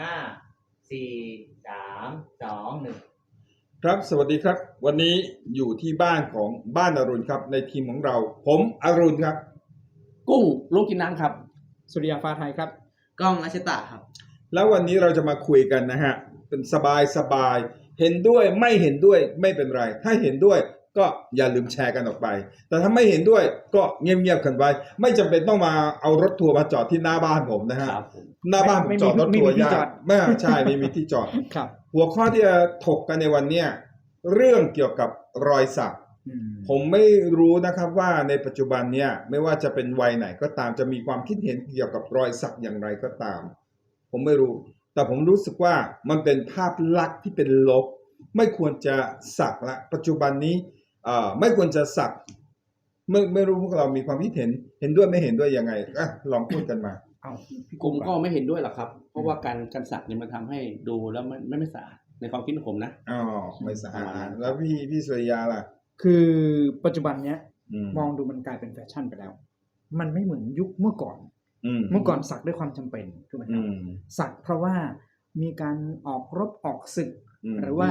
ห้าสี่สามสองหนึ่งครับสวัสดีครับ วันนี้อยู่ที่บ้านของบ้านอรุณครับ ในทีมของเรา ผมอรุณครับ กุ้งลูกกินน้ำครับ สุริยาฟ้าไทยครับ กล้องรัชตะครับ แล้ววันนี้เราจะมาคุยกันนะฮะเป็นสบายสบายเห็นด้วยไม่เห็นด้วยไม่เป็นไร ถ้าเห็นด้วย ก็อย่าลืมแชร์กันออกไป แต่ถ้าไม่เห็นด้วยก็เงียบๆกันไว้ ไม่จำเป็นต้องมาเอารถทัวร์มาจอดที่หน้าบ้านผมนะฮะครับผมหน้าบ้านผมไม่จอดรถไม่ทัวร์มีที่ยาจอกดไม่ใช่ไม่มีที่จอดครับ หัวข้อที่จะถกกันในวันเนี้ยเรื่องเกี่ยวกับรอยสักอืมผมไม่รู้นะครับว่าในปัจจุบันเนี่ยไม่ว่าจะเป็นวัยไหนก็ตามจะมีความคิดเห็นเกี่ยวกับรอยสักอย่างไรก็ตาม ผมไม่รู้ แต่ผมรู้สึกว่ามันเป็นภาพลักษณ์ที่เป็นลบ ไม่ควรจะสักละ ปัจจุบันนี้เอ่อ ไม่ควรจะสักไม่ไม่รู้พวกเรามีความคิดเห็น เห็นด้วยไม่เห็นด้วยยังไงอะลองพูดกันมาเอาพี่ผมก็อนไม่เห็นด้วยหรอกครับ เพราะว่าการการสักเนี่ยมันทำให้ดูแล้วมันไม่ไม่สะอาดในความคิดของผมนะอ๋อไม่สะอาดแล้วพี่พี่สุริยาล่ะ คือปัจจุบันเนี้ยอืมมองดูมันกลายเป็นแฟชั่นไปแล้ว มันไม่เหมือนยุคเมื่อก่อนอืมเมื่อก่อนสักด้วยความจำเป็นถูกไหมคอืรับมสักเพราะว่ามีการออกรบออกศึกอืมหรือว่า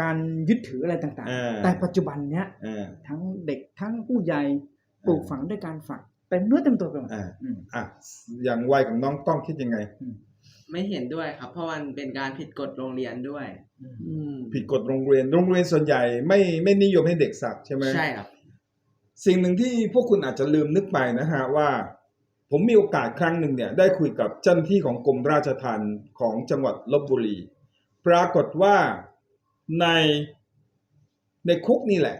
การยึดถืออะไรต่างอ่าๆแต่ปัจจุบันเนี้ยอ่าทั้งเด็กทั้งผู้ใหญ่ปลูกฝังด้วยการฝักเต็มเนื้อเต็มตัวไปหมดอ่าอืมอะอย่างวัยของน้องต้องคิดยังไง ไม่เห็นด้วยครับ เพราะมันเป็นการผิดกฎโรงเรียนด้วยอืมผิดกฎโรงเรียน โรงเรียนส่วนใหญ่ไม่ไม่นิยมให้เด็กสักใช่ไหมใช่ครับ สิ่งหนึ่งที่พวกคุณอาจจะลืมนึกไปนะฮะว่า ผมมีโอกาสครั้งหนึ่งเนี่ย ได้คุยกับเจ้าหน้าที่ของกรมราชทัณฑ์ของจังหวัดลบบุรี ปรากฏว่า ในในคุกนี่แหละ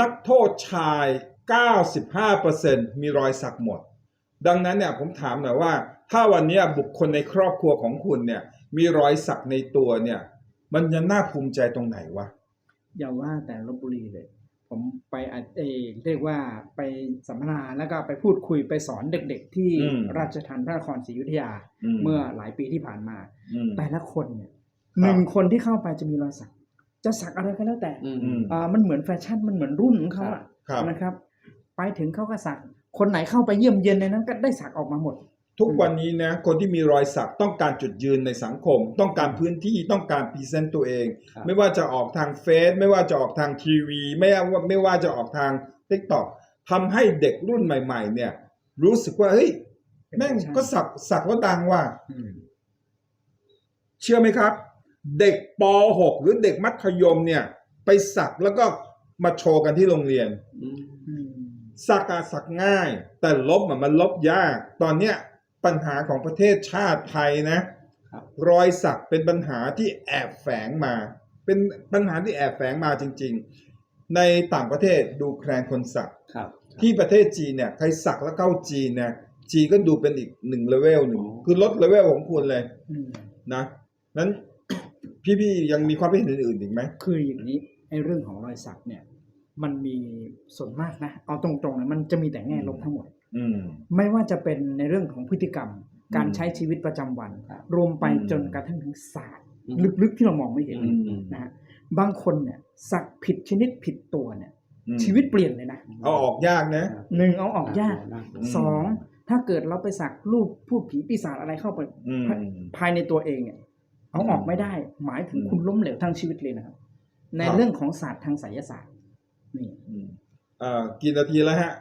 นักโทษชาย 95%มีรอยสักหมด ดังนั้นเนี่ยผมถามหน่อยว่า ถ้าวันเนี้ยบุคคลในครอบครัวของคุณเนี่ย มีรอยสักในตัวเนี่ย มันจะน่าภูมิใจตรงไหนวะอย่าว่าแต่ลบบุรีเลย ผมไปอาเออเรียกว่าไปสัมมนาแล้วก็ไปพูดคุยไปสอนเด็กๆ ที่อืมราชทัณฑ์พระนครศรีอยุธยาอืมเมื่อหลายปีที่ผ่านมาอืมแต่ละคนเนี่ยครับ หนึ่งคนที่เข้าไปจะมีรอยสัก จะสักอะไรก็แล้วแต่อืมอืมอ่ามันเหมือนแฟชั่นมันเหมือนรุ่นของเขาอะครับนะครับ ไปถึงเขาก็สัก คนไหนเข้าไปเยี่ยมเยียนในนั้นก็ได้สักออกมาหมด ทุกวันนี้นะคนที่มีรอยสักต้องการจุดยืนในสังคม ต้องการพื้นที่ต้องการพรีเซนต์ตัวเองครับไม่ว่าจะออกทางเฟซไม่ว่าจะออกทางทีวีไม่ว่าไม่ว่าจะออกทางทิกตอกทำให้เด็กรุ่นใหม่ ๆ เนี่ย รู้สึกว่าเฮ้ยแม่งก็สักสักแล้วดังว่ะอืมเชื่อไหมครับ เด็กป .6 หรือเด็กมัธยมเนี่ย ไปสักแล้วก็มาโชว์กันที่โรงเรียนอืมอืมสักอะสักง่าย แต่ลบอะมันลบยาก ตอนเนี้ยปัญหาของประเทศชาติไทยนะครับรอยสักเป็นปัญหาที่แอบแฝงมา เป็นปัญหาที่แอบแฝงมาจริง ๆ ในต่างประเทศดูแคลนคนสักครับที่ประเทศจีนเนี่ยใครสักแล้วเข้าจีนเนี่ยจีนก็ดูเป็นอีกหนึ่งเลเวลหนึ่งอ๋อคือลดเลเวลของคุณเลยอืมนะนั้น พี่ๆยังมีความคิดเห็นอื่นๆอีกไหมคืออย่างนี้ไอ้เรื่องของรอยสักเนี่ย มันมีส่วนมากนะเอาตรงๆนะมันจะมีแต่แง่ลบทั้งหมด อืม ไม่ว่าจะเป็นในเรื่องของพฤติกรรม การอืมใช้ชีวิตประจำวัน ครับรวมไปอืม จนกระทั่งถึงศาสตร์อืม ลึกๆที่เรามองไม่เห็นอืมอืมนะฮะบางคนเนี่ยสักผิดชนิดผิดตัวเนี่ย อืมชีวิตเปลี่ยนเลยนะเอาออกยากนะ หนึ่งเอาออกยากน่ลัวมสองถ้าเกิดเราไปสักรูปพูดผีปีศาจอะไรเข้าไป อืม ภายในตัวเองเนี่ย เอาออกไม่ได้ หมายถึงอืมคุณล้มเหลวทั้งชีวิตเลยนะครับ ในครับเรื่องของศาสตร์ทางไสยศาสตร์นี่อืมเอ่อกี่นาทีแล้วฮะ